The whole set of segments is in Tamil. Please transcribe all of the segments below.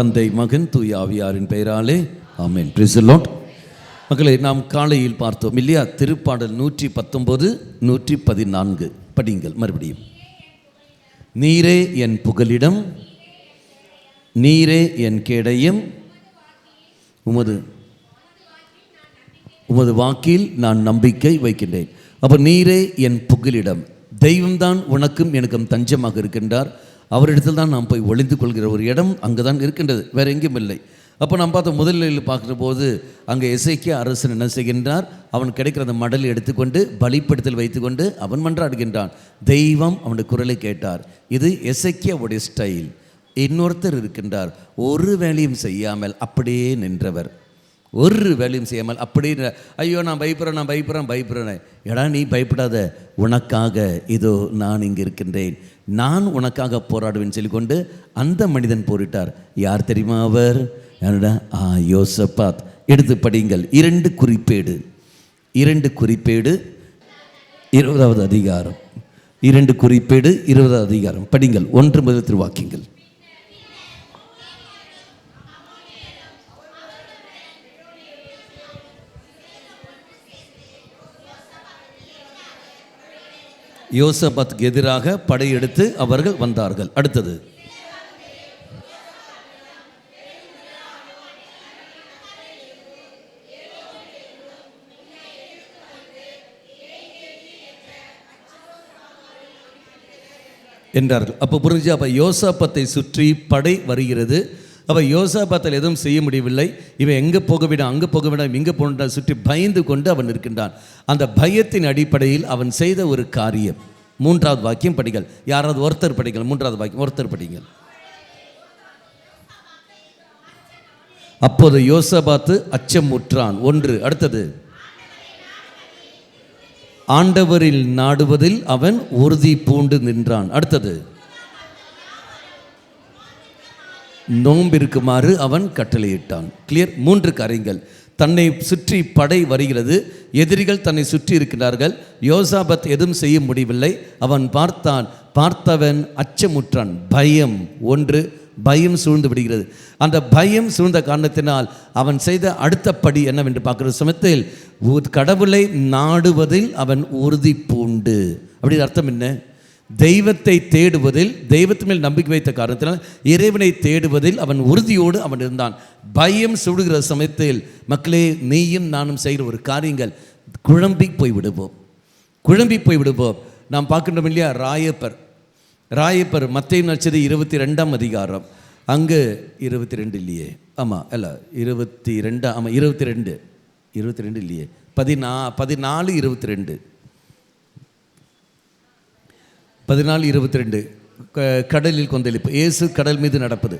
தந்தை மகன் தூய ஆவியாரின் பெயராலே ஆமேன். பிரிசலோட் மக்களை நாம் காலையில் பார்த்தோம் இல்லையா? திருப்பாடல் நூற்றி பத்தொன்பது நூற்றி பதினான்கு படிங்கள் மறுபடியும். நீரே என் புகலிடம் நீரே என் கேடயம். உமது உமது வாக்கில் நான் நம்பிக்கை வைக்கின்றேன். அப்போ நீரே என் புகலிடம். தெய்வம்தான் உனக்கும் எனக்கும் தஞ்சமாக இருக்கின்றார். அவரிடத்தில் தான் நாம் போய் ஒளிந்து கொள்கிற ஒரு இடம் அங்கே தான் இருக்கின்றது. வேறு எங்கேயும் இல்லை. அப்போ நாம் பார்த்த முதலில் பார்க்குற போது அங்கே இசைக்கு அரசன் என்ன செய்கின்றார்? அவன் கிடைக்கிற அந்த மடலை எடுத்துக்கொண்டு பலிப்படுத்தல் வைத்துக்கொண்டு அவன் மன்றாடுகின்றான். தெய்வம் அவனுடைய குரலை கேட்டார். இது இசைக்கியாவுடைய ஸ்டைல் இன்னொருத்தர் இருக்கின்றார். ஒரு வேலையும் செய்யாமல் அப்படியே நின்றவர். ஒரு வேலையும் செய்யாமல் அப்படின்ற ஐயோ நான் பயப்படுறேன் நான் பயப்படுறேன் பயப்படுறேன். எடா நீ பயப்படாத. உனக்காக இதோ நான் இங்கே இருக்கின்றேன். நான் உனக்காக போராடுவேன் சொல்லிக்கொண்டு அந்த மனிதன் போரிட்டார். யார் தெரியுமா அவர்? யாருடா ஆ யோசப்பாத். எடுத்து படியுங்கள். இரண்டு குறிப்பேடு. இரண்டு குறிப்பேடு இருபதாவது அதிகாரம். இரண்டு குறிப்பேடு இருபதாவது அதிகாரம். படிங்கள் ஒன்று முதல் திருவாக்கியங்கள். யோசபத்துக்கு எதிராக படையெடுத்து அவர்கள் வந்தார்கள். அடுத்தது. என்றார்கள். அப்போ புரிஞ்சு அப்போ யோசப்பத்தை சுற்றி படை வருகிறது. அப்போ யோசாபாத்தில் எதுவும் செய்ய முடியவில்லை. இவன் எங்கே போக விட அங்கே போக விட இங்கே போன சுற்றி பயந்து கொண்டு அவன் இருக்கின்றான் அந்த பயத்தின் அடிப்படையில் அவன் செய்த ஒரு காரியம். மூன்றாவது வாக்கியம் படிகள் யாராவது ஒருத்தர் படிங்கள். மூன்றாவது வாக்கியம் ஒருத்தர் படிங்கள். அப்போது யோசபாத்து அச்சமுற்றான் ஒன்று அடுத்தது. ஆண்டவரில் நாடுவதில் அவன் உறுதி பூண்டு நின்றான். அடுத்தது. நோம்பிருக்குமாறு அவன் கட்டளையிட்டான். கிளியர் மூன்று காரியங்கள் தன்னை சுற்றி படை வருகிறது. எதிரிகள் தன்னை சுற்றி இருக்கிறார்கள் யோசாபத் எதுவும் செய்ய முடியவில்லை. அவன் பார்த்தான். பார்த்தவன் அச்சமுற்றான். பயம். ஒன்று பயம் சூழ்ந்து விடுகிறது. அந்த பயம் சூழ்ந்த காரணத்தினால் அவன் செய்த அடுத்த படி என்னவென்று பார்க்குற சமயத்தில் உ- கடவுளை நாடுவதில் அவன் உறுதி பூண்டு. அப்படின்னு அர்த்தம் என்ன? தெய்வத்தை தேடுவதில் தெய்வத்து மேல் நம்பிக்கை வைத்த காரணத்தினால் இறைவனை தேடுவதில் அவன் உறுதியோடு அவன் இருந்தான். பயம் சுடுகிற சமயத்தில் மக்களே நீயும் நானும் செய்கிற ஒரு காரியங்கள் குழம்பி போய் விடுவோம் குழம்பி போய் விடுவோம் நாம் பார்க்கின்றோம் இல்லையா ராயப்பர். ராயப்பர் மத்திய நட்சது இருபத்தி ரெண்டாம் அதிகாரம். அங்கு இருபத்தி ரெண்டு இல்லையே. ஆமாம் அல்ல இருபத்தி ரெண்டு ஆமாம் இருபத்தி ரெண்டு இருபத்தி ரெண்டு இல்லையே. பதினா பதினாலு இருபத்தி ரெண்டு பதினாலு இருபத்தி ரெண்டு கடலில் கொந்தளிப்பு. இயேசு கடல் மீது நடப்பது.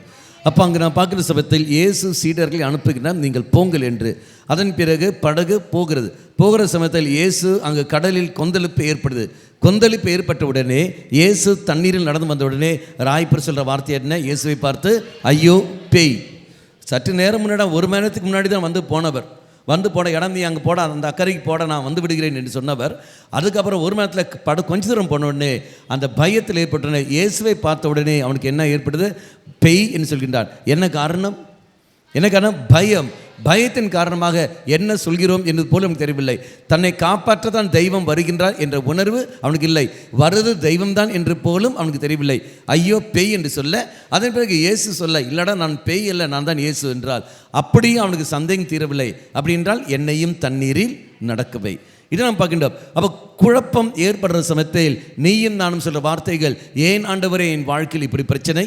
அப்போ அங்கே நான் பார்க்குற சமயத்தில் இயேசு சீடர்களை அனுப்புகிறார் நீங்கள் போங்கள் என்று. அதன் பிறகு படகு போகிறது. போகிற சமயத்தில் இயேசு அங்கே கடலில் கொந்தளிப்பு ஏற்படுது. கொந்தளிப்பு ஏற்பட்ட உடனே இயேசு தண்ணீரில் நடந்து வந்த உடனே ராய்ப்பர் சொல்கிற வார்த்தை என்ன? இயேசுவை பார்த்து ஐயோ பேய். சற்று நேரம் முன்னாடி ஒரு மணி நேரத்துக்கு முன்னாடி தான் வந்து போனவர். வந்து போட இடம் நீ அங்கே போட அந்த அக்கறைக்கு போட நான் வந்து விடுகிறேன் என்று சொன்னவர். அதுக்கப்புறம் ஒரு நேரத்தில் பட கொஞ்ச தூரம் போன உடனே அந்த பயத்தில் ஏற்பட்டன இயேசுவை பார்த்த உடனே அவனுக்கு என்ன ஏற்படுது பெய் என்று சொல்கின்றான். என்ன காரணம்? என்ன காரணம்? பயம். பயத்தின் காரணமாக என்ன சொல்கிறோம் என்பது போல நமக்கு தெரியவில்லை. தன்னை காப்பாற்ற தான் தெய்வம் வருகின்றார் என்ற உணர்வு அவனுக்கு இல்லை. வருது தெய்வம்தான் என்று போலும் அவனுக்கு தெரியவில்லை. ஐயோ பேய் என்று சொல்ல அதன் பிறகு இயேசு சொல்ல இல்லடா நான் பேய் இல்லை நான் தான் இயேசு என்றால் அப்படியும் அவனுக்கு சந்தேகம் தீரவில்லை. அப்படி என்றால் என்னையும் தண்ணீரில் நடக்கவை. இதை நாம் பார்க்கின்றோம். அப்போ குழப்பம் ஏற்படுற சமயத்தில் நீயும் நானும் சொல்ற வார்த்தைகள் ஏன் ஆண்டவரே என் வாழ்க்கையில் இப்படி பிரச்சனை?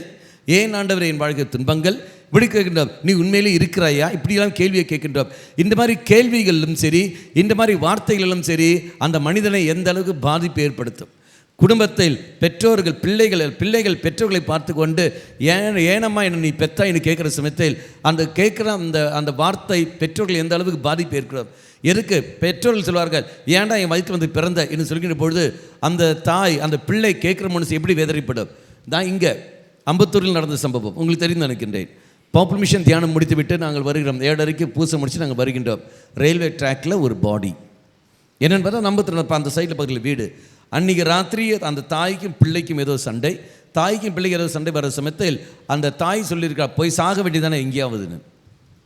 ஏன் ஆண்டவரே என் வாழ்க்கை துன்பங்கள்? இப்படி கேட்கின்றோம் நீ உண்மையிலே இருக்கிறாயா? இப்படியெல்லாம் கேள்வியை கேட்கின்றோம் இந்த மாதிரி கேள்விகளிலும் சரி இந்த மாதிரி வார்த்தைகளிலும் சரி அந்த மனிதனை எந்த அளவுக்கு பாதிப்பு ஏற்படுத்தும்? குடும்பத்தில் பெற்றோர்கள் பிள்ளைகள் பிள்ளைகள் பெற்றோர்களை பார்த்து கொண்டு ஏன் ஏனம்மா என்ன நீ பெத்தா என்று கேட்குற சமயத்தில் அந்த கேட்குற அந்த அந்த வார்த்தை பெற்றோர்கள் எந்த அளவுக்கு பாதிப்பு ஏற்கிறோம் எதுக்கு? பெற்றோர்கள் சொல்வார்கள் ஏன்டா என் வயிற்று வந்து பிறந்த? என்று சொல்கின்ற பொழுது அந்த தாய் அந்த பிள்ளை கேட்குற மனசு எப்படி வேதனைப்படும்? தான் இங்கே அம்பத்தூரில் நடந்த சம்பவம் உங்களுக்கு தெரிந்து நினைக்கின்றேன். பாப்புலர் தியானம் முடித்துவிட்டு நாங்கள் வருகிறோம். ஏழரைக்கு பூசை முடிச்சு நாங்கள் வருகின்றோம். ரயில்வே ட்ராக்ல ஒரு பாடி என்னென்னு பார்த்தா நம்பத்தில் அந்த சைடில் பக்கத்தில் வீடு. அன்றைக்கி ராத்திரி அந்த தாய்க்கும் பிள்ளைக்கும் ஏதோ சண்டை. தாய்க்கும் பிள்ளைக்கு ஏதோ சண்டை வர சமயத்தில் அந்த தாய் சொல்லியிருக்கா போய் சாக வேண்டியதானே எங்கேயாவதுன்னு?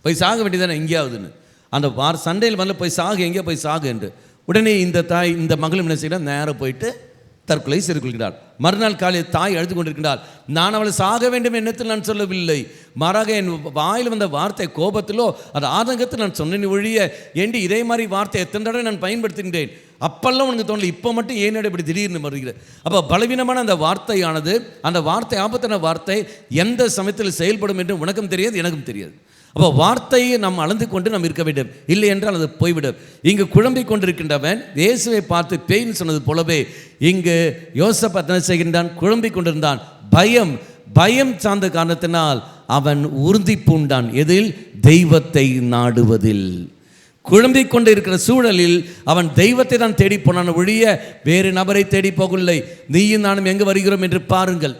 போய் சாக வேண்டியதானே எங்கேயாவதுன்னு? அந்த வார சண்டையில் வந்து போய் சாகு எங்கேயோ போய் சாகு என்று. உடனே இந்த தாய் இந்த மகளும் என்ன செய்யறா நேராக போயிட்டு தற்கொலை செய்து கொள்கிறாள் மறுநாள் காலையில் தாய் அழுது கொண்டிருக்கிறாள். நான் அவளை சாக வேண்டும் எண்ணத்தில் நான் சொல்லவில்லை. மாறாக என் வாயில் வந்த வார்த்தை கோபத்திலோ அது ஆதங்கத்தில் நான் சொன்னேன் ஒழிய ஏண்டி இதே மாதிரி வார்த்தை எத்தனை தடவை நான் பயன்படுத்துகின்றேன்? அப்பெல்லாம் உனக்கு தோணல இப்போ மட்டும் ஏன் இப்படி திடீர்னு வருகிறது அப்போ பலவீனமான அந்த வார்த்தையானது அந்த வார்த்தை ஆபத்தான வார்த்தை எந்த சமயத்தில் செயல்படும் என்று உனக்கும் தெரியாது எனக்கும் தெரியாது. அப்போ வார்த்தையை நாம் அளந்து கொண்டு நாம் இருக்க வேண்டும். இல்லை என்றால் அது போய்விடும். இங்கு குழம்பிக் கொண்டிருக்கின்றவன் இயேசுவை பார்த்து பேய்னு சொன்னது போலவே இங்கு யோசப் என்ன செய்கின்றான் குழம்பிக் கொண்டிருந்தான். பயம் பயம் சார்ந்த காரணத்தினால் அவன் உறுதி பூண்டான். எதில்? தெய்வத்தை நாடுவதில். குழம்பிக் கொண்டு இருக்கிற சூழலில் அவன் தெய்வத்தை தான் தேடி போனான். ஒழிய வேறு நபரை தேடி போகவில்லை. நீயும் நானும் எங்கு வருகிறோம் என்று பாருங்கள்.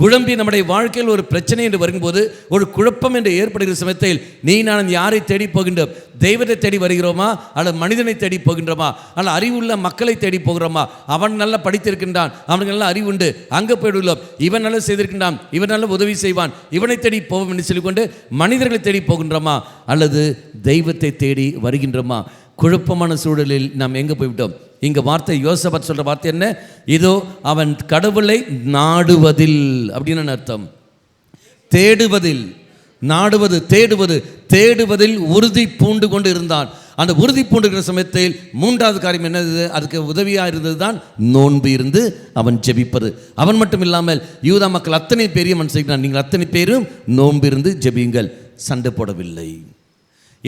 குழம்பி நம்முடைய வாழ்க்கையில் ஒரு பிரச்சனை என்று வரும்போது ஒரு குழப்பம் என்று ஏற்படுகிற சமயத்தில் நீ நான் யாரை தேடி போகின்றோம்? தெய்வத்தை தேடி வருகிறோமா? அல்லது மனிதனை தேடி போகின்றோமா? அல்ல அறிவுள்ள மக்களை தேடி போகிறோமா? அவன் நல்லா படித்திருக்கின்றான் அவனுக்கு நல்ல அறிவு உண்டு அங்கே போயிடுள்ளோம் இவன் நல்லா செய்திருக்கின்றான் இவன் நல்ல உதவி செய்வான் இவனை தேடி போவோம் என்று சொல்லிக்கொண்டு மனிதர்களை தேடி போகின்றோமா? அல்லது தெய்வத்தை தேடி வருகின்றோமா? குழப்பமான சூழலில் நாம் எங்கே போய்விட்டோம்? இங்கே வார்த்தை யோசபத் சொல்கிற வார்த்தை என்ன? இதோ அவன் கடவுளை நாடுவதில். அப்படின்னு அர்த்தம்? தேடுவதில். நாடுவது தேடுவது தேடுவதில் உறுதி பூண்டு கொண்டு இருந்தான். அந்த உறுதி பூண்டுகிற சமயத்தில் மூன்றாவது காரியம் என்னது? அதுக்கு உதவியாக இருந்தது தான் நோன்பு இருந்து அவன் ஜெபிப்பது. அவன் மட்டும் இல்லாமல் யூதா மக்கள் அத்தனை பேரையும் அவன் செய்கிறான். நீங்கள் அத்தனை பேரும் நோன்பு இருந்து ஜெபியுங்கள். சண்டை போடவில்லை.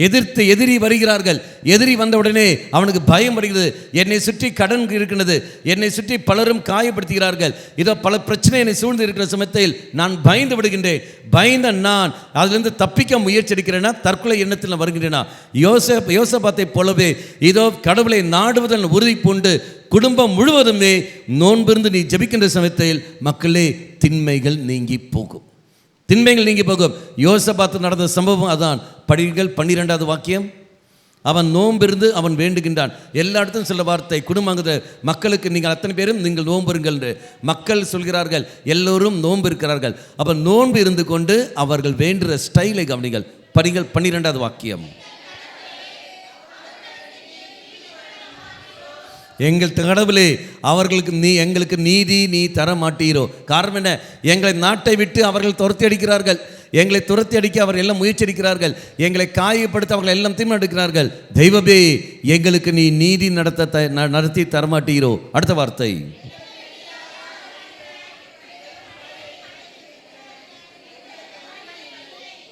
எதிர்த்து எதிரி வருகிறார்கள். எதிரி வந்தவுடனே அவனுக்கு பயம் வருகிறது. என்னை சுற்றி கடன் இருக்கிறது என்னை சுற்றி பலரும் காயப்படுத்துகிறார்கள். இதோ பல பிரச்சனை என்னை சூழ்ந்து இருக்கிற சமயத்தில் நான் பயந்து விடுகின்றேன். பயந்த நான் அதிலிருந்து தப்பிக்க முயற்சி எடுக்கிறேன்னா தற்கொலை எண்ணத்தில் வருகின்றேனா? யோச யோசபாத்தை போலவே இதோ கடவுளை நாடுவதன் உறுதி பூண்டு குடும்பம் முழுவதுமே நோன்பிருந்து நீ ஜெபிக்கின்ற சமயத்தில் மக்களே திண்மைகள் நீங்கி போகும். திண்மைகள் நீங்கி போகும். யோசபாத்து நடந்த சம்பவம் அதான். படிகள் பன்னிரெண்டாவது வாக்கியம். அவன் நோம்பிருந்து அவன் வேண்டுகின்றான். எல்லா இடத்தும் சில வார்த்தை குடும்பங்கிற மக்களுக்கு நீங்கள் அத்தனை பேரும் நீங்கள் நோம்புருங்கள் என்று. மக்கள் சொல்கிறார்கள் எல்லோரும் நோன்பு இருக்கிறார்கள் அவன் நோன்பு இருந்து கொண்டு அவர்கள் வேண்டுகிற ஸ்டைலை கவனிகள் படிகள் பன்னிரெண்டாவது வாக்கியம். எங்கள் கடவுளே அவர்களுக்கு நீ எங்களுக்கு நீதி நீ தர மாட்டீரோ காரணம் என்ன? எங்களை நாட்டை விட்டு அவர்கள் துரத்தி அடிக்கிறார்கள். எங்களை துரத்தி அடிக்க அவர் எல்லாம் முயற்சி அடிக்கிறார்கள் எங்களை காயப்படுத்த அவர்கள் எல்லாம் திரும்ப எடுக்கிறார்கள். தெய்வமே எங்களுக்கு நீ நீதி நடத்த த- ந- நடத்தி தரமாட்டீரோ. அடுத்த வார்த்தை.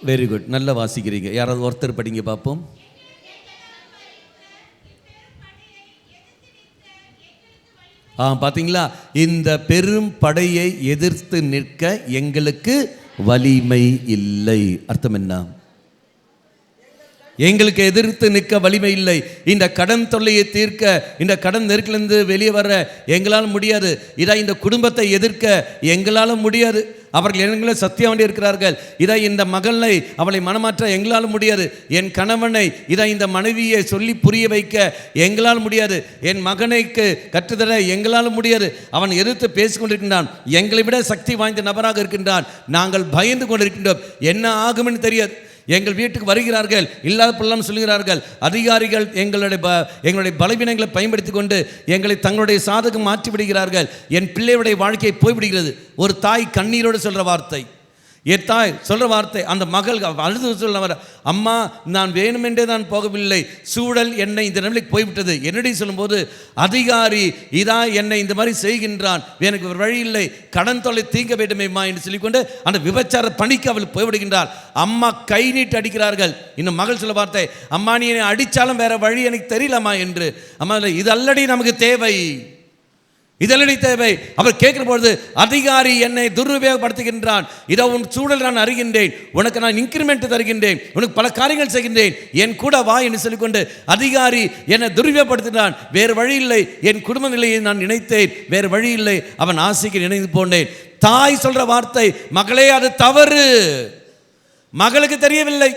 வெரி குட் நல்லா வாசிக்கிறீங்க. யாராவது ஒருத்தர் படிங்க பார்ப்போம். ஆ இந்த பெரும் படையை எதிர்த்து நிற்க எங்களுக்கு வலிமை இல்லை. அர்த்தம் என்ன? எங்களுக்கு எதிர்த்து நிற்க வலிமை இல்லை. இந்த கடன் தொல்லையை தீர்க்க இந்த கடன் நெருக்கிலிருந்து வெளியே வர எங்களால் முடியாது. இதான் இந்த குடும்பத்தை எதிர்க்க எங்களால் முடியாது. அவர்கள் எங்களை சத்தியம் இருக்கிறார்கள். இதை இந்த மகளை அவளை மனமாற்ற எங்களால் முடியாது. என் கணவனை இதை இந்த மனைவியை சொல்லி புரிய வைக்க எங்களால் முடியாது. என் மகனைக்கு கற்றுத்தர எங்களால் முடியாது. அவன் எதிர்த்து பேசிக்கொண்டிருக்கின்றான். எங்களை விட சக்தி வாய்ந்த நபராக இருக்கின்றான். நாங்கள் பயந்து கொண்டிருக்கின்றோம். என்ன ஆகும்னு தெரியாது. எங்கள் வீட்டுக்கு வருகிறார்கள் இல்லாத பொருளாம் சொல்கிறார்கள் அதிகாரிகள் எங்களுடைய ப எங்களுடைய பலவீனங்களை பயன்படுத்தி கொண்டு எங்களை தங்களுடைய சாதகம் மாற்றி விடுகிறார்கள் என் பிள்ளையுடைய வாழ்க்கை போய்விடுகிறது. ஒரு தாய் கண்ணீரோடு சொல்கிற வார்த்தை. என் தாய் சொல்கிற வார்த்தை அந்த மகள் அழுது சொல்ல வர அம்மா நான் வேணுமென்றே நான் போகவில்லை. சூழல் என்னை இந்த நிலைக்கு போய்விட்டது. என்னடி சொல்லும்போது அதிகாரி இதா என்னை இந்த மாதிரி செய்கின்றான். எனக்கு ஒரு வழி இல்லை. கடன் தொல்லை தீங்க வேண்டுமேம்மா என்று சொல்லிக்கொண்டு அந்த விபச்சார பணிக்கு அவள் போய்விடுகின்றார் அம்மா கை நீட்டு அடிக்கிறார்கள். இன்னும் மகள் சொல்ல வார்த்தை அம்மா நீ என்னை அடித்தாலும் வேறு வழி எனக்கு தெரியலம்மா என்று. அம்மா இல்லை, இது அல்லடி நமக்கு தேவை. இதெல்லாம் தேவை. அவர் கேட்கிற பொழுது அதிகாரி என்னை துர்உபயோகப்படுத்துகின்றான். இதோ உன் சூழல் நான் அறிகின்றேன். உனக்கு நான் இன்கிரிமெண்ட் தருகின்றேன். உனக்கு பல காரியங்கள் செய்கின்றேன். என் கூட வா என்று சொல்லிக்கொண்டு அதிகாரி என்னை துர்உபயோகப்படுத்தினான் வேறு வழி இல்லை. என் குடும்ப நிலையை நான் நினைத்தேன். வேறு வழி இல்லை. அவன் ஆசைக்கு நினைந்து போனேன். தாய் சொல்ற வார்த்தை மகளே அது தவறு. மகளுக்கு தெரியவில்லை.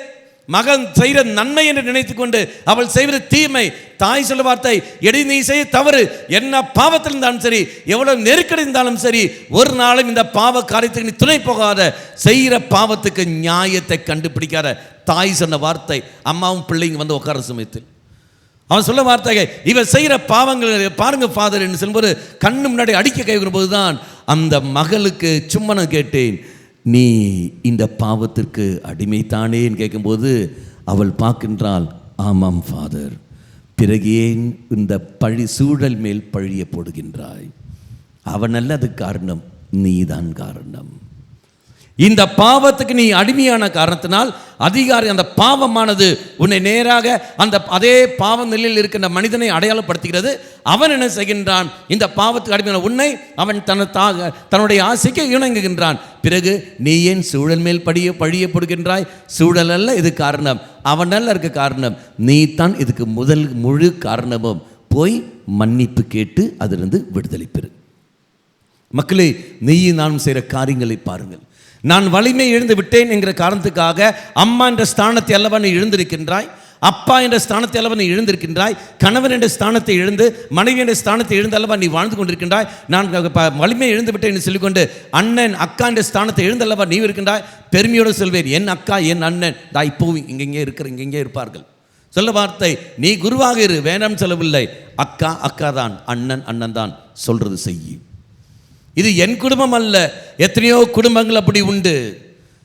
மகன் செய்கிற நன்மை என்று நினைத்து கொண்டு அவள் செய்வது தீமை. தாய் சொல்ல வார்த்தை எடி நீ செய்ய தவறு. என்ன பாவத்தில் இருந்தாலும் சரி எவ்வளவு நெருக்கடி இருந்தாலும் சரி ஒரு நாளும் இந்த பாவ காரியத்துக்கு நீ துணை போகாத. செய்கிற பாவத்துக்கு நியாயத்தை கண்டுபிடிக்காத. தாய் சொன்ன வார்த்தை அம்மாவும் பிள்ளைங்க வந்து உட்கார சமயத்தில். அவன் சொல்ல வார்த்தை இவன் செய்கிற பாவங்கள் பாருங்க ஃபாதர் என்று சொல்லும்போது கண்ணு முன்னாடி அடிக்க கைவிடும் போது தான் அந்த மகளுக்கு சும்மா கேட்டேன். நீ இந்த பாவத்திற்கு அடிமைத்தானேன்னு கேட்கும்போது அவள் பார்க்கின்றாள் ஆமாம் ஃபாதர் பிறகு ஏன் இந்த பழி சூழல் மேல் பழிய போடுகின்றாய்? அவனல்ல அது காரணம். நீதான் காரணம். இந்த பாவத்துக்கு நீ அடிமையான காரணத்தினால் அதிகாரி அந்த பாவமானது உன்னை நேராக அந்த அதே பாவ நிலையில் இருக்கின்ற மனிதனை அடையாளப்படுத்துகிறது. அவன் என்ன செய்கின்றான்? இந்த பாவத்துக்கு அடிமையான உன்னை அவன் தன தாக தன்னுடைய ஆசைக்கு இணங்குகின்றான். பிறகு நீ ஏன் சூழல் மேல் படிய பழியப்படுகின்றாய் சூழல் அல்ல இது காரணம். அவன் அல்ல இருக்க காரணம். நீ தான் இதுக்கு முதல் முழு காரணமும். போய் மன்னிப்பு கேட்டு அதிலிருந்து விடுதலை பெறு. மக்களே நீயும் நானும் செய்கிற காரியங்களை பாருங்கள். நான் வலிமை எழுந்து விட்டேன் என்கிற காரணத்துக்காக அம்மா என்ற ஸ்தானத்தை அல்லவா நீ எழுந்திருக்கின்றாய்? அப்பா என்ற ஸ்தானத்தை அல்லவா நீ எழுந்திருக்கின்றாய்? கணவன் என்ற ஸ்தானத்தை எழுந்து மனைவி என்ற ஸ்தானத்தை எழுந்து அல்லவா நீ வாழ்ந்து கொண்டிருக்கின்றாய்? நான் வலிமை எழுந்து விட்டேன் என்று சொல்லிக்கொண்டு அண்ணன் அக்கா என்ற ஸ்தானத்தை எழுந்து அல்லவா நீ இருக்கின்றாய்? பெருமையோடு சொல்வேன் என் அக்கா என் அண்ணன். தா இப்போவும் இங்கெங்கே இருக்கிற இங்கெங்கே இருப்பார்கள். சொல்ல வார்த்தை நீ குருவாக இரு வேண்டாம் சொல்லவில்லை. அக்கா அக்கா தான் அண்ணன் அண்ணன் தான். சொல்றது செய்யும் இது என் குடும்பம் அல்ல. எத்தனையோ குடும்பங்கள் அப்படி உண்டு.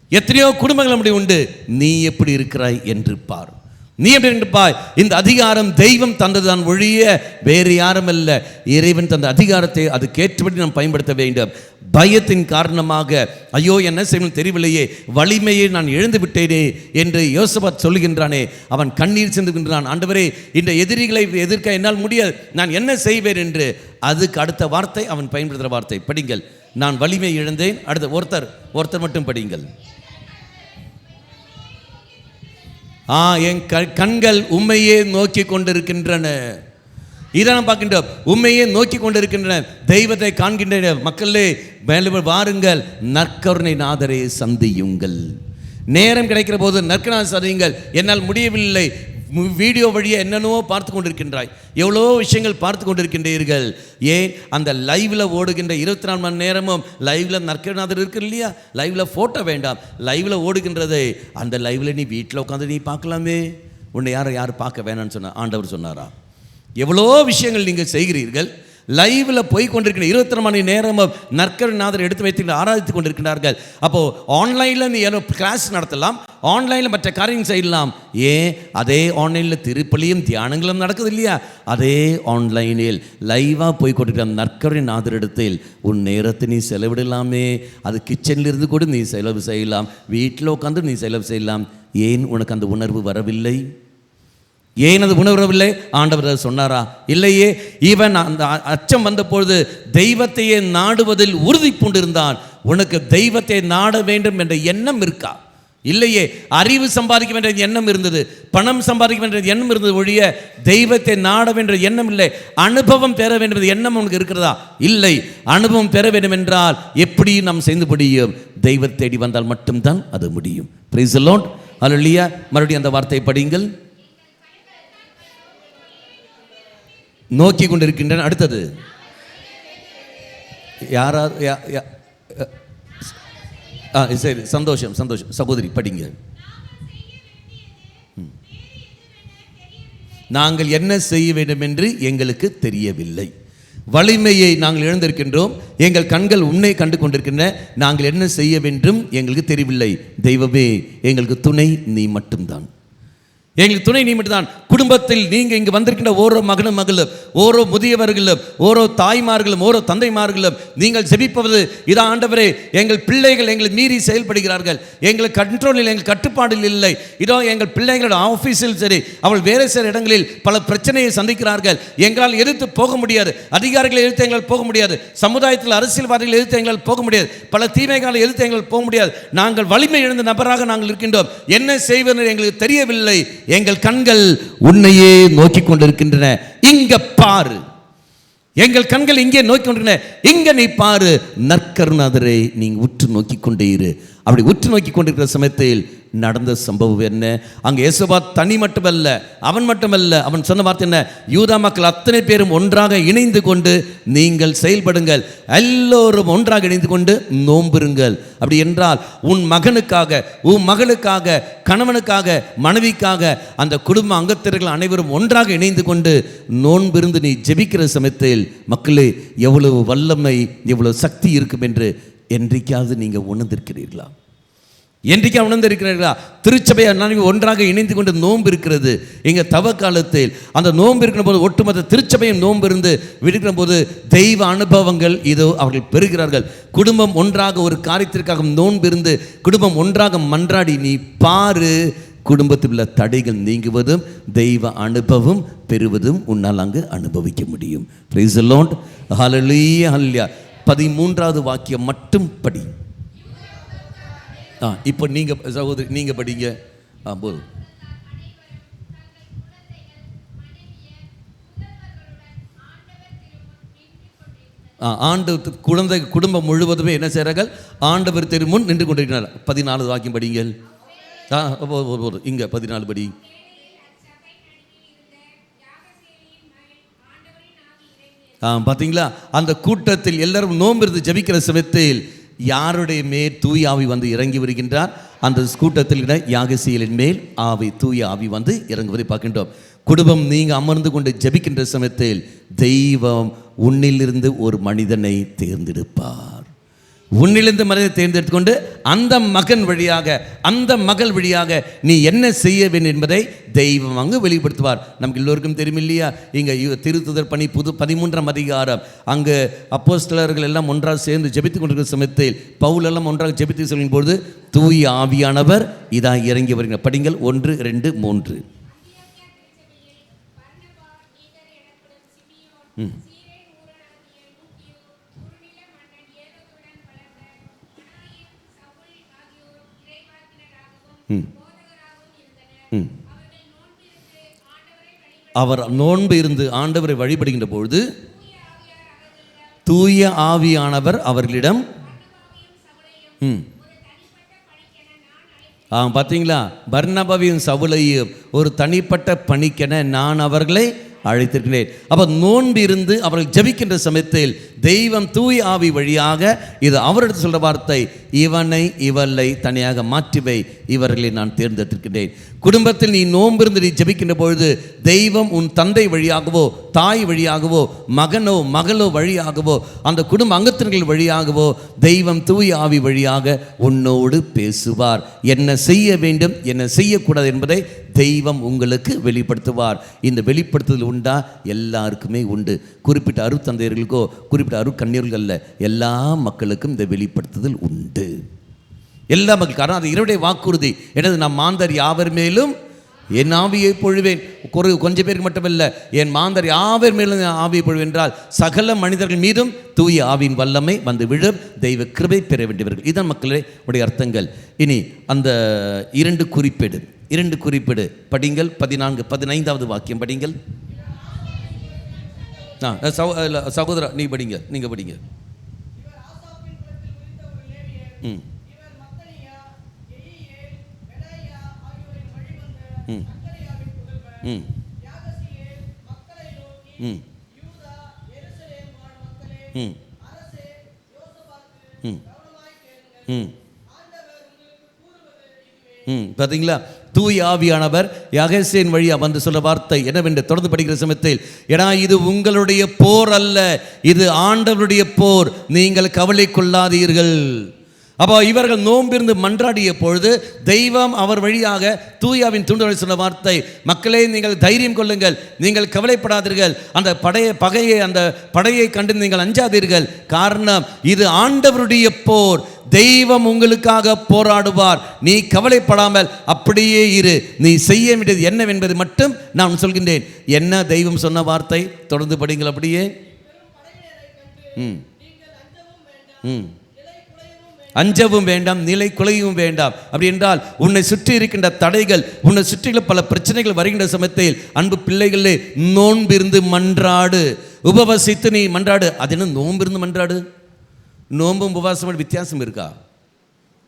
எத்தனையோ குடும்பங்கள் அப்படி உண்டு. நீ எப்படி இருக்கிறாய் என்று பார். நீ எப்படி இருப்பாய் இந்த அதிகாரம் தெய்வம் தந்ததுதான் ஒழிய வேறு யாரும் அல்ல. இறைவன் தந்த அதிகாரத்தை அதுக்கேற்றபடி நாம் பயன்படுத்த வேண்டும். பயத்தின் காரணமாக ஐயோ என்ன செய்யணும் தெரியவில்லையே. வலிமையை நான் இழந்து விட்டேனே என்று யோசபாத் சொல்லுகின்றானே. அவன் கண்ணீர் சென்றுகின்றான் ஆண்டவரே இந்த எதிரிகளை எதிர்க்க என்னால் முடியாது. நான் என்ன செய்வேன் என்று. அதுக்கு அடுத்த வார்த்தை அவன் பயன்படுத்துகிற வார்த்தை. படிங்கள். நான் வலிமை இழந்தேன். அடுத்த ஒருத்தர் ஒருத்தர் மட்டும் படிங்கள் ஆ என் க- கண்கள் உண்மையே நோக்கி கொண்டிருக்கின்றன. இதை நாம் பார்க்கின்றோம் உண்மையே நோக்கி கொண்டிருக்கின்றன. தெய்வத்தை காண்கின்றன. மக்களே மேலே வாருங்கள். நற்கருணை நாதரை சந்தியுங்கள். நேரம் கிடைக்கிற போது நற்கனா சந்தியுங்கள். என்னால் முடியவில்லை. வீடியோ வழியை என்னென்னவோ பார்த்து கொண்டிருக்கின்றாய். எவ்வளோ விஷயங்கள் பார்த்து கொண்டிருக்கின்றீர்கள். ஏன்? அந்த லைவில் ஓடுகின்ற இருபத்தி நாலு மணி நேரமும் லைவில் நற்கநாதர் இருக்கு இல்லையா? லைவில் ஃபோட்டோ வேண்டாம். லைவில் ஓடுகின்றதை அந்த லைவில் நீ வீட்டில் உட்காந்து நீ பார்க்கலாமே. உன்னை யாரை யார் பார்க்க வேணாம்னு சொன்ன ஆண்டவர் சொன்னாரா? எவ்வளோ விஷயங்கள் நீங்கள் செய்கிறீர்கள். லைவில் போய் கொண்டிருக்கிற இருபத்தி மணி நேரம் நற்கரநாதர் எடுத்து வைத்து ஆராதித்து கொண்டிருக்கிறார்கள் அப்போது ஆன்லைனில் நீ ஏதோ கிளாஸ் நடத்தலாம் ஆன்லைனில் மற்ற காரியம் செய்யலாம். ஏன்? அதே ஆன்லைனில் திருப்பலியும் தியானங்களும் நடக்குது இல்லையா அதே ஆன்லைனில் லைவாக போய் கொண்டிருக்கிற நற்கரை எடுத்தில் உன் நேரத்தை நீ செலவிடலாமே. அது கிச்சனில் இருந்து கூட நீ செலவு செய்யலாம் வீட்டில் உட்காந்து நீ செலவு செய்யலாம். ஏன் உனக்கு அந்த உணர்வு வரவில்லை? ஏன் அது உணரவில்லை? ஆண்டவர் அதை சொன்னாரா? இல்லையே. இவன் அந்த அச்சம் வந்தபொழுது தெய்வத்தையே நாடுவதில் உறுதி பூண்டிருந்தான். உனக்கு தெய்வத்தை நாட வேண்டும் என்ற எண்ணம் இருக்கா? இல்லையே. அறிவு சம்பாதிக்க வேண்டிய எண்ணம் இருந்தது. பணம் சம்பாதிக்க வேண்டிய எண்ணம் இருந்தது ஒழிய தெய்வத்தை நாட வேண்டிய எண்ணம் இல்லை. அனுபவம் பெற வேண்டும் எண்ணம் உனக்கு இருக்கிறதா? இல்லை. அனுபவம் பெற வேண்டும் என்றால் எப்படி நாம் செய்து முடியும் தெய்வத்தை தேடி வந்தால் மட்டும்தான் அது முடியும். பிரைஸ் லோட் அல்லையா மறுபடியும் அந்த வார்த்தையை படியுங்கள். நோக்கி கொண்டிருக்கின்றன அடுத்தது. யாராவது யா- ஆ சரி சந்தோஷம் சந்தோஷம். சகோதரி படிங்க. நாங்கள் என்ன செய்ய வேண்டும் என்று எங்களுக்கு தெரியவில்லை. வலிமையை நாங்கள் இழந்திருக்கின்றோம். எங்கள் கண்கள் உன்னை கண்டு கொண்டிருக்கின்றன நாங்கள் என்ன செய்ய வேண்டும் எங்களுக்கு தெரியவில்லை. தெய்வமே எங்களுக்கு துணை நீ மட்டும்தான். எங்களுக்கு துணை நீ மட்டும்தான் குடும்பத்தில் நீங்கள் இங்கே வந்திருக்கின்ற ஓரோ மகனும் மகளும் ஓரோ முதியவர்களும் ஓரோ தாய்மார்களும் ஓரோ தந்தைமார்களும் நீங்கள் ஜெபிப்பது இதா ஆண்டவரே எங்கள் பிள்ளைகள் எங்களை மீறி செயல்படுகிறார்கள். எங்கள் கண்ட்ரோலில் எங்கள் கட்டுப்பாடில் இல்லை. இதோ எங்கள் பிள்ளைகளோட ஆஃபீஸில் சரி அவள் வேறு சில இடங்களில் பல பிரச்சனையை சந்திக்கிறார்கள். எங்களால் எதிர்த்து போக முடியாது. அதிகாரிகளை எதிர்த்து எங்களால் போக முடியாது. சமுதாயத்தில் அரசியல்வாதிகள் எதிர்த்து எங்களால் போக முடியாது. பல தீமைகளை எதிர்த்து எங்களால் போக முடியாது. நாங்கள் வலிமை இழந்த நபராக நாங்கள் இருக்கின்றோம். என்ன செய்வது எங்களுக்கு தெரியவில்லை. எங்கள் கண்கள் உன்னையே நோக்கி கொண்டிருக்கின்றன இங்க பாரு. எங்கள் கண்கள் இங்கே நோக்கி கொண்டிருக்கின்றன இங்க நீ பாரு. நற்கருணாதரை நீ உற்று நோக்கி கொண்டே இரு. அப்படி உற்று நோக்கி கொண்டிருக்கிற சமயத்தில் நடந்த சம்பவம் என்ன? அங்கே இயேசுபா தனி மட்டுமல்ல அவன் மட்டுமல்ல. அவன் சொன்ன வார்த்தை என்ன? யூதா மக்கள் அத்தனை பேரும் ஒன்றாக இணைந்து கொண்டு நீங்கள் செயல்படுங்கள். எல்லோரும் ஒன்றாக இணைந்து கொண்டு நோம்புருங்கள் அப்படி என்றால் உன் மகனுக்காக உன் மகளுக்காக கணவனுக்காக மனைவிக்காக அந்த குடும்ப அங்கத்தினர்கள் அனைவரும் ஒன்றாக இணைந்து கொண்டு நோன்பிருந்து நீ ஜெபிக்கிற சமயத்தில் மக்களே எவ்வளவு வல்லமை எவ்வளவு சக்தி இருக்கும் என்று என்றைக்காவது நீங்கள் உணர்ந்திருக்கிறீர்களா? என்றைக்கு உணர்ந்திருக்கிறீர்களா? திருச்சபையை நன்மை ஒன்றாக இணைந்து கொண்டு நோன்பு இருக்கிறது. எங்கள் தவ காலத்தில் அந்த நோன்பு இருக்கிற போது ஒட்டுமொத்த திருச்சபையும் நோன்பு இருந்து விடுக்கிற போது தெய்வ அனுபவங்கள் இதோ அவர்கள் பெறுகிறார்கள். குடும்பம் ஒன்றாக ஒரு காரியத்திற்காக நோன்பு இருந்து குடும்பம் ஒன்றாக மன்றாடி நீ பாரு. குடும்பத்தில் உள்ள தடைகள் நீங்குவதும் தெய்வ அனுபவம் பெறுவதும் உன்னால் அங்கு அனுபவிக்க முடியும். பிரைஸ் பதிமூன்றாவது வாக்கியம் மட்டும் படி. ஆ இப்போ நீங்கள் சகோதரி நீங்கள் படிங்க. ஆ போதும். ஆ ஆண்டு குழந்தை குடும்பம் முழுவதுமே என்ன செய்கிறார்கள் ஆண்டவர் திருமுன் நின்று கொண்டிருக்கிறார். பதினாலு வாக்கியம் படிங்கள். ஆ போதும். இங்கே பதினாலு படி. ஆ பார்த்தீங்களா அந்த கூட்டத்தில் எல்லாரும் நோம்பிருந்து ஜெபிக்கிற சமயத்தில் யாருடைய மேல் தூய் ஆவி வந்து இறங்கி வருகின்றார்? அந்த கூட்டத்தில் இருக்கிற யாகசியலின் மேல் ஆவி தூய ஆவி வந்து இறங்குவதை பார்க்கின்றோம். குடும்பம் நீங்கள் அமர்ந்து கொண்டு ஜெபிக்கின்ற சமயத்தில் தெய்வம் உன்னிலிருந்து ஒரு மனிதனை தேர்ந்தெடுப்பார். உன்னிலிருந்து மனிதனை தேர்ந்தெடுத்துக்கொண்டு அந்த மகன் வழியாக அந்த மகள் வழியாக நீ என்ன செய்ய வேண்டும் என்பதை தெய்வம் அங்கு வெளிப்படுத்துவார். நமக்கு எல்லோருக்கும் தெரியும் இல்லையா இங்கே திருத்துதர் பணி புது பதிமூன்றாம் அதிகாரம். அங்கு அப்போஸ்தலர்கள் எல்லாம் ஒன்றாக சேர்ந்து ஜெபித்துக் கொண்டிருக்கிற சமயத்தில் பவுல் எல்லாம் ஒன்றாக ஜெபித்து சொல்லும் பொழுது தூய் ஆவியானவர் இதாக இறங்கி வருகிற படிங்கள் ஒன்று ரெண்டு மூன்று. ம் ம். அவர் நோன்பு இருந்து ஆண்டவரை வழிபடுகின்ற பொழுது தூய ஆவியானவர் அவர்களிடம் ம். ஆ பார்த்தீங்களா பர்ணபவியும் சவுலையும் ஒரு தனிப்பட்ட பணிக்கென நான் அவர்களை அழைத்திருக்கிறேன். அப்போ நோன்பு இருந்து அவர்கள் ஜெபிக்கின்ற சமயத்தில் தெய்வம் தூய் ஆவி வழியாக இது அவரிடத்து சொல்கிற வார்த்தை இவனை இவளை தனியாக மாற்றிவை இவர்களை நான் தேர்ந்தெடுத்திருக்கிறேன். குடும்பத்தில் நீ நோம்பிருந்து நீ ஜெபிக்கின்ற பொழுது தெய்வம் உன் தந்தை வழியாகவோ தாய் வழியாகவோ மகனோ மகளோ வழியாகவோ அந்த குடும்ப அங்கத்தினர்கள் வழியாகவோ தெய்வம் தூய் ஆவி வழியாக உன்னோடு பேசுவார். என்ன செய்ய வேண்டும் என்ன செய்யக்கூடாது என்பதை தெய்வம் உங்களுக்கு வெளிப்படுத்துவார். இந்த வெளிப்படுத்துதல் உண்டா? எல்லாருக்குமே உண்டு. குறிப்பிட்ட அருத்தந்தையர்களுக்கோ குறிப்பிட்ட அருக்கண்ணீர்கள் அல்ல எல்லா மக்களுக்கும் இந்த வெளிப்படுத்துதல் உண்டு. எல்லா மக்கள் காரணம் அது இரவுடைய வாக்குறுதி. எனது நான் மாந்தர் யாவர் மேலும் என் ஆவியை பொழுவேன். குறை கொஞ்சம் பேருக்கு மட்டுமல்ல என் மாந்தர் யாவர் மேலும் ஆவியை பொழுவேன் என்றால் சகல மனிதர்கள் மீதும் தூய ஆவியின் வல்லமை வந்து விழும். தெய்வ கிருபை பெற வேண்டியவர்கள். இதன் மக்களே உடைய அர்த்தங்கள். இனி அந்த இரண்டு குறிப்பேடு. இரண்டு குறிப்பிடு. படிங்கள் பதினான்கு பதினைந்தாவது வாக்கியம் படிங்கள். ஆ சகோ சகோதரா நீ படிங்க நீங்கள் படிங்க. ம். ம். ம். ம். ம். ம். ம். ம். பார்த்தீங்களா தூய் ஆவியானவர் யகசேன் வழியா வந்து சொல்ல வார்த்தை என்னவென்று தொடர்ந்து படிக்கிற சமயத்தில் ஏன்னா இது உங்களுடைய போர் அல்ல இது ஆண்டவருடைய போர் நீங்கள் கவலை கொள்ளாதீர்கள் அப்போ இவர்கள் நோம்பிருந்து மன்றாடிய பொழுது தெய்வம் அவர் வழியாக தூயாவின் தூண்டுதலை சொன்ன வார்த்தை மக்களே நீங்கள் தைரியம் கொள்ளுங்கள் நீங்கள் கவலைப்படாதீர்கள். அந்த படையை பகையை அந்த படையை கண்டு நீங்கள் அஞ்சாதீர்கள். காரணம் இது ஆண்டவருடைய போர். தெய்வம் உங்களுக்காக போராடுவார். நீ கவலைப்படாமல் அப்படியே இரு. நீ செய்ய வேண்டியது என்னவென்பது மட்டும் நான் சொல்கின்றேன். என்ன தெய்வம் சொன்ன வார்த்தை? தொடர்ந்து படிங்கள் அப்படியே. ம். ம். அஞ்சவும் வேண்டாம் நிலை குலையும் வேண்டாம். அப்படி என்றால் உன்னை சுற்றி இருக்கின்ற தடைகள் உன்னை சுற்றியுள்ள பல பிரச்சனைகள் வருகின்ற சமயத்தில் அன்பு பிள்ளைகளே நோன்பிருந்து மன்றாடு. உபவசித்து நீ மன்றாடு. அது என்ன நோன்பிருந்து மன்றாடு? நோன்பும் உபவாசம் வித்தியாசம் இருக்கா?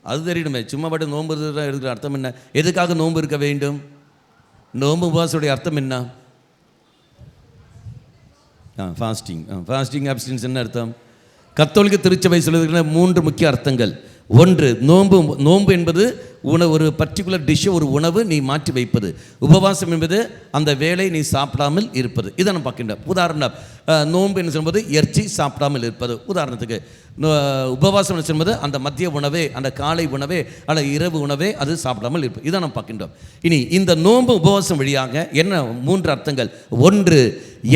அது தெரியணுமே சும்மா பாட்டு நோன்பு இருக்கிற இருக்கிற அர்த்தம் என்ன? எதுக்காக நோன்பு இருக்க வேண்டும்? நோன்பு உபவாசோடைய அர்த்தம் என்ன? ஆ ஃபாஸ்டிங் ஃபாஸ்டிங் அப்டின்ஸ் என்ன அர்த்தம்? கத்தோலிக்க திருச்சபை சொல்லுகிற மூன்று முக்கிய அர்த்தங்கள். ஒன்று நோன்பு நோன்பு என்பது உணவு ஒரு பர்டிகுலர் டிஷ்ஷை ஒரு உணவு நீ மாற்றி வைப்பது. உபவாசம் என்பது அந்த வேலை நீ சாப்பிடாமல் இருப்பது. இதை நம்ம பார்க்கின்றோம். உதாரணம் நோன்பு என்று சொல்லும்போது இறைச்சி சாப்பிடாமல் இருப்பது. உதாரணத்துக்கு உபவாசம் என்று சொல்லும்போது அந்த மதிய உணவே அந்த காலை உணவே அல்ல இரவு உணவே அது சாப்பிடாமல் இருப்பது. இதை நம்ம பார்க்கின்றோம். இனி இந்த நோன்பு உபவாசம் வழியாக என்ன மூன்று அர்த்தங்கள்? ஒன்று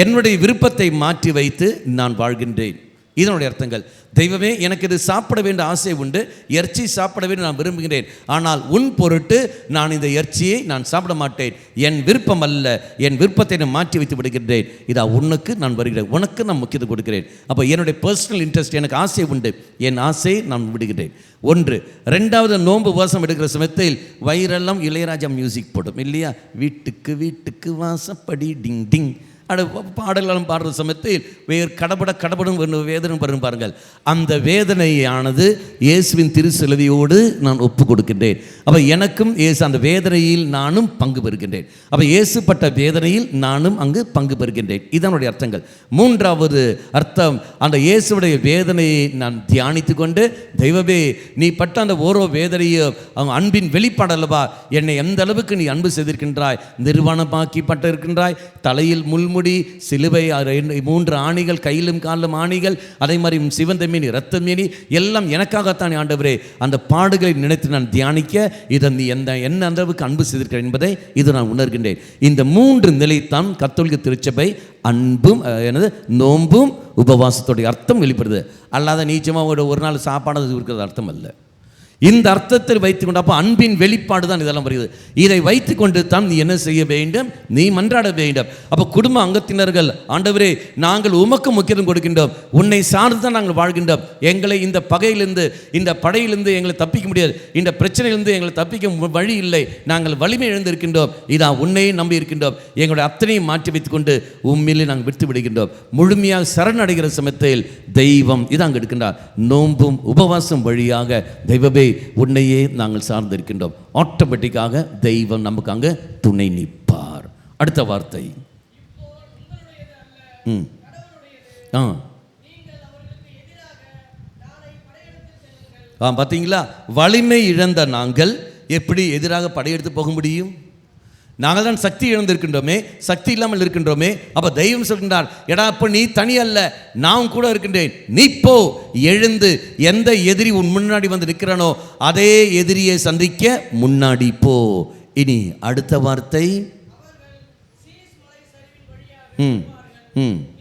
என்னுடைய விருப்பத்தை மாற்றி வைத்து நான் வாழ்கின்றேன். இதனுடைய அர்த்தங்கள் தெய்வமே எனக்கு இது சாப்பிட வேண்டிய ஆசை உண்டு இறைச்சி சாப்பிட வேண்டும் நான் விரும்புகிறேன். ஆனால் உன் பொருட்டு நான் இந்த இறைச்சியை நான் சாப்பிட மாட்டேன். என் விருப்பம் அல்ல என் விருப்பத்தை நான் மாற்றி வைத்து விடுகின்றேன். இதா உனக்கு நான் வருகிறேன். உனக்கு நான் முக்கியத்துவம் கொடுக்கிறேன். அப்போ என்னுடைய பர்சனல் இன்ட்ரெஸ்ட் எனக்கு ஆசை உண்டு. என் ஆசையை நான் விடுகிறேன். ஒன்று ரெண்டாவது நோன்பு வாசம் எடுக்கிற சமயத்தில் வைரெல்லாம் இளையராஜா மியூசிக் போடும் இல்லையா? வீட்டுக்கு வீட்டுக்கு வாசப்படி டிங் டிங். அட பாடலாம் பாடுற சமயத்தில் வேறு கடபட கடபடும் வேதனை பாருங்க பாருங்கள். அந்த வேதனையானது இயேசுவின் திருச்சிலுவையோடு நான் ஒப்பு கொடுக்கின்றேன் அப்போ எனக்கும் இயேசு அந்த வேதனையில் நானும் பங்கு பெறுகின்றேன். அப்போ இயேசுப்பட்ட வேதனையில் நானும் அங்கு பங்கு பெறுகின்றேன். இதனுடைய அர்த்தங்கள். மூன்றாவது அர்த்தம் அந்த இயேசுடைய வேதனையை நான் தியானித்து கொண்டு தெய்வமே நீ பட்ட அந்த ஓரோ வேதனையும் அவன் அன்பின் வெளிப்பாடல்லவா என்னை எந்த அளவுக்கு நீ அன்பு செய்திருக்கின்றாய்? நிர்வாணமாக்கி பட்டு இருக்கின்றாய் தலையில் முள்முடி சிலுவை மூன்று ஆணிகள் கையிலும் காலிலும் ஆணிகள் அதே மாதிரி சிவந்த மீனி ரத்த மீனி எல்லாம் எனக்காகத்தான் ஆண்டவரே அந்த பாடுகளை நினைத்து நான் தியானிக்க இதை நீ எந்த என்ன அந்த அளவுக்கு அன்பு செய்திருக்கிறேன் என்பதை இது நான் உணர்கின்றேன். இந்த மூன்று நிலைத்தான் கத்தோலிக்க திருச்சபை அன்பும் எனது நோன்பும் உபவாசத்துடைய அர்த்தம் வெளிப்படுது. அல்லாத நீச்சமாக ஒரு ஒரு நாள் சாப்பாடு இருக்கிறது அர்த்தம் அல்ல. இந்த அர்த்தத்தில் வைத்துக்கொண்டு அப்போ அன்பின் வெளிப்பாடு தான் இதெல்லாம் வருகிறது. இதை வைத்துக்கொண்டு தான் நீ என்ன செய்ய வேண்டும்? நீ மன்றாட வேண்டும். அப்போ குடும்ப அங்கத்தினர்கள் ஆண்டவரே நாங்கள் உமக்கு முக்கியத்துவம் கொடுக்கின்றோம். உன்னை சார்ந்து தான் நாங்கள் வாழ்கின்றோம். எங்களை இந்த பகையிலிருந்து இந்த படையிலிருந்து எங்களை தப்பிக்க முடியாது. இந்த பிரச்சனையிலிருந்து எங்களை தப்பிக்க மு- வழி இல்லை. நாங்கள் வலிமை இழந்திருக்கின்றோம். இதான் உன்னையும் நம்பி இருக்கின்றோம். எங்களுடைய அத்தனையும் மாற்றி வைத்துக்கொண்டு உண்மையிலே நாங்கள் விட்டு விடுகின்றோம். முழுமையாக சரணடைகிற சமயத்தில் தெய்வம் இது அங்கே எடுக்கின்றார். நோன்பும் உபவாசம் வழியாக தெய்வமே உன்னையே நாங்கள் சார்ந்திருக்கின்றோம். ஆட்டோமேட்டிக்காக தெய்வம் நமக்கு அங்கே துணை நிற்பார். அடுத்த வார்த்தை. ம். ஆ. ஆ பார்த்தீங்களா? வலிமை இழந்த நாங்கள் எப்படி எதிராக படையெடுத்து போக முடியும்? நாங்கள் தான் சக்தி இழந்திருக்கின்றோமே சக்தி இல்லாமல் இருக்கின்றோமே. அப்போ தெய்வம் சொல்கின்றார் எடா அப்போ நீ தனி அல்ல நான் கூட இருக்கின்றேன். நீ போ எழுந்து எந்த எதிரி உன் முன்னாடி வந்து நிற்கிறானோ அதே எதிரியை சந்திக்க முன்னாடி போ. இனி அடுத்த வார்த்தை. ம் ம் ம்.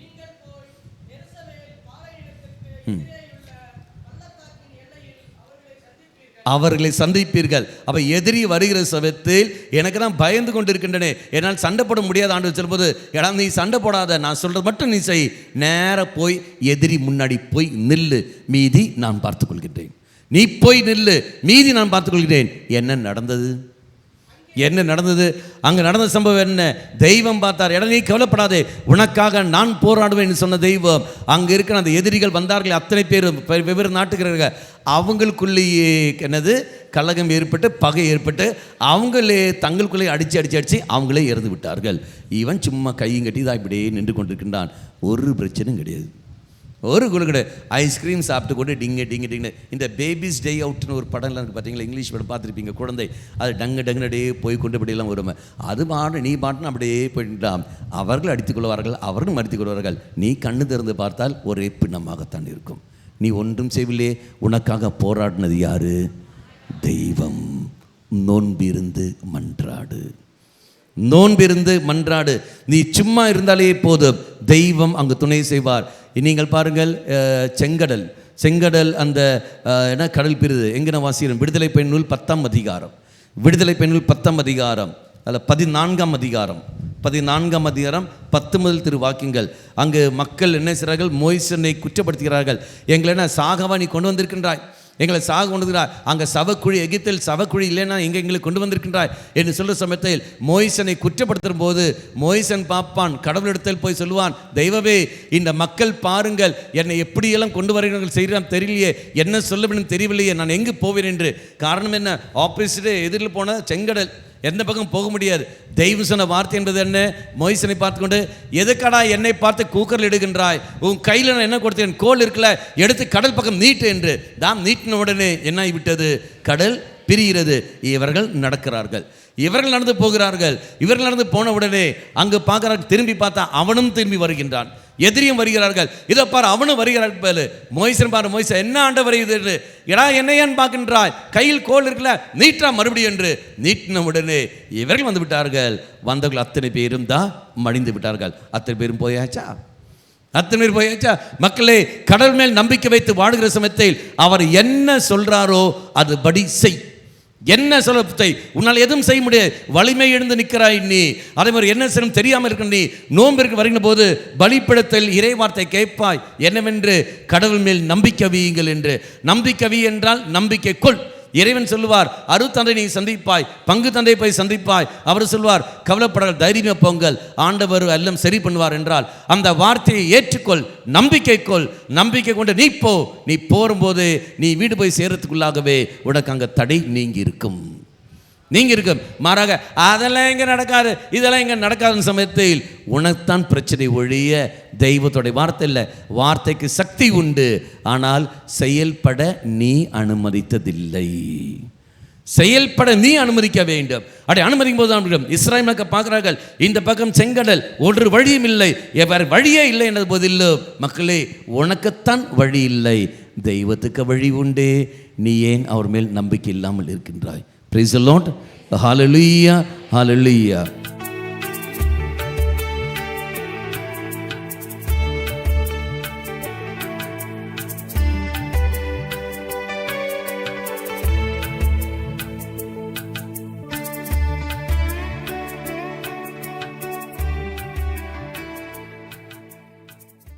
அவர்களை சந்திப்பீர்கள். அப்போ எதிரி வருகிற சமயத்தில் எனக்கு தான் பயந்து கொண்டு இருக்கின்றனே என்னால் சண்டை போட முடியாத ஆண்டு சொல்லும்போது ஏடா நீ சண்டை போடாத. நான் சொல்கிறது மட்டும் நீ செய். நேராக போய் எதிரி முன்னாடி போய் நில்லு. மீதி நான் பார்த்துக்கொள்கின்றேன். நீ போய் நில்லு. மீதி நான் பார்த்துக்கொள்கிறேன். என்ன நடந்தது? என்ன நடந்தது? அங்கே நடந்த சம்பவம் என்ன? தெய்வம் பார்த்தார். இடம் நீ கவலைப்படாதே உனக்காக நான் போராடுவேன் சொன்ன தெய்வம். அங்கே இருக்கிற அந்த எதிரிகள் வந்தார்கள் அத்தனை பேர் வெவ்வேறு நாட்டுக்கிறார்கள் அவங்களுக்குள்ளேயே என்னது? கலகம் ஏற்பட்டு பகை ஏற்பட்டு அவங்களே தங்களுக்குள்ளே அடித்து அடித்து அடித்து அவங்களே இறந்து விட்டார்கள். இவன் சும்மா கையும் கட்டி தான் இப்படியே நின்று கொண்டிருக்கின்றான். ஒரு பிரச்சனையும் கிடையாது. ஒரு குழு கிடையாது ஐஸ்கிரீம் சாப்பிட்டு கொண்டு டிங்க டிங்க டிங்க. இந்த பேபிஸ் டே அவுட்னு ஒரு படம்லாம் இருக்குது பார்த்தீங்களா இங்கிலீஷ் படம் பார்த்துருப்பீங்க குழந்தை. அது டங்கு டங்குன்னு அப்படியே போய் கொண்டு இப்படியெல்லாம் வருமே. அது பாட்டு நீ பாட்டுன்னு அப்படியே போயிட்டான் அவர்கள் அடித்துக் கொள்வார்கள் அவர்களும் அடித்துக் கொள்வார்கள். நீ கண்ணு திறந்து பார்த்தால் ஒரே பின்னமாகத்தான் இருக்கும். நீ ஒன்றும் செய்யவில்லையே உனக்காக போராடினது யாரு? தெய்வம். நோன்பிருந்து மன்றாடு. நோன்பிருந்து மன்றாடு. நீ சும்மா இருந்தாலே போதும். தெய்வம் அங்கு துணை செய்வார். நீங்கள் பாருங்கள் செங்கடல். செங்கடல் அந்த என்ன கடல் பிரிது. எங்கன வாசிக்கிறோம் விடுதலை பெண் நூல் பத்தாம் அதிகாரம். விடுதலை பெண்ணுள் பத்தாம் அதிகாரம். அதில் பதினான்காம் அதிகாரம். பதினான்காம் அதிகாரம் பத்து முதல் திரு வாக்கியங்கள். அங்கு மக்கள் என்ன செய்கிறார்கள்? மோய்சனை குற்றப்படுத்துகிறார்கள். எங்களை என்ன சாகவா நீ கொண்டு வந்திருக்கின்றாய்? எங்களை சாக கொண்டுகிறார் அங்கே சவக்குழி எகிப்தில் சவக்குழி இல்லைன்னா இங்கே எங்களை கொண்டு வந்திருக்கின்றாய் என்று சொல்கிற சமயத்தில் மோய்சனை குற்றப்படுத்தும் போது மோய்சன் பார்ப்பான் கடவுளிடத்தில் போய் சொல்லுவான் தெய்வமே இந்த மக்கள் பாருங்கள் என்னை எப்படியெல்லாம் கொண்டு வருகிறார்கள் செய்கிறான் தெரியலையே என்ன சொல்ல வேண்டும் தெரியவில்லையே நான் எங்கு போவேன் என்று? காரணம் என்ன? ஆப்போசிட்டே எதிரில் போன செங்கடல். எந்த பக்கம் போக முடியாது. தெய்வம் சொன்ன வார்த்தை என்பது என்ன? மொய்சனை பார்த்துக்கொண்டு எதுக்கடா என்னை பார்த்து கூக்கரில் இடுகின்றாய்? உன் கையில் நான் என்ன கொடுத்தேன்? கோல் இருக்குல்ல எடுத்து கடல் பக்கம் நீட்டு என்று. தாம் நீட்டின உடனே என்ன விட்டது கடல் பிரிகிறது. இவர்கள் நடக்கிறார்கள். இவர்கள் நடந்து போகிறார்கள். இவர்கள் நடந்து போன உடனே அங்கு பார்க்குறாங்க திரும்பி பார்த்தா அவனும் திரும்பி வருகின்றான். எதிரியும் வருகிறார்கள். இதை பார் அவனும் வருகிறார் பேரு மோய்சன் பாரு மொய்சன் என்ன ஆண்ட வருகிறது என்று எடா என்னையான் பார்க்கின்றாய்? கையில் கோல் இருக்குல்ல நீட்டா மறுபடியும் என்று நீட்டின உடனே இவர்கள் வந்து விட்டார்கள். வந்தவர்கள் அத்தனை பேரும் தான் மடிந்து விட்டார்கள். அத்தனை பேரும் போயாச்சா? அத்தனை பேர் போயாச்சா? மக்களே கடல் மேல் நம்பிக்கை வைத்து வாடுகிற சமயத்தில் அவர் என்ன சொல்றாரோ அது படி செய். என்ன சொல்லத்தை உன்னால் எதுவும் செய்ய முடியாது. வலிமை எழுந்து நிற்கிறாய் நீ. அதே மாதிரி என்ன செய்யணும் தெரியாமல் இருக்க நீ. நோம்பிற்கு வருகிற போது பலிப்பிடத்தில் இறைவார்த்தை கேட்பாய். என்னவென்று? கடவுள் மேல் நம்பிக்கை வீயுங்கள் என்று. நம்பிக்கை என்றால் நம்பிக்கை கொள். இறைவன் சொல்லுவார் அருத்தந்தை நீ சந்திப்பாய் பங்கு தந்தை போய் சந்திப்பாய். அவர் சொல்வார் கவலைப்படாத தைரியமே போங்கள். ஆண்டவர் எல்லாம் சரி பண்ணுவார் என்றால் அந்த வார்த்தையை ஏற்றுக்கொள் நம்பிக்கை கொள். நம்பிக்கை கொண்டு நீ போ. நீ போரும்போது நீ வீடு போய் சேரத்துக்குள்ளாகவே உனக்கு அங்கே தடை நீங்கி இருக்கும் நீங்க இருக்க மாறாக அதெல்லாம் இங்கே நடக்காது இதெல்லாம் இங்கே நடக்காத சமயத்தில் உனக்குத்தான் பிரச்சனை ஒழிய தெய்வத்துடைய வார்த்தை இல்லை. வார்த்தைக்கு சக்தி உண்டு. ஆனால் செயல்பட நீ அனுமதித்ததில்லை. செயல்பட நீ அனுமதிக்க வேண்டும். அப்படி அனுமதிக்கும் போது தான் இஸ்ராயல் மக்கள் பார்க்கிறார்கள் இந்த பக்கம் செங்கடல் ஒரு வழியும் இல்லை. வேறு வழியே இல்லை என்ற போதிலும் மக்களே உனக்குத்தான் வழி இல்லை. தெய்வத்துக்கு வழி உண்டு. நீ ஏன் அவர் மேல் நம்பிக்கை இல்லாமல் இருக்கின்றாய்? Praise lot hallelujah hallelujah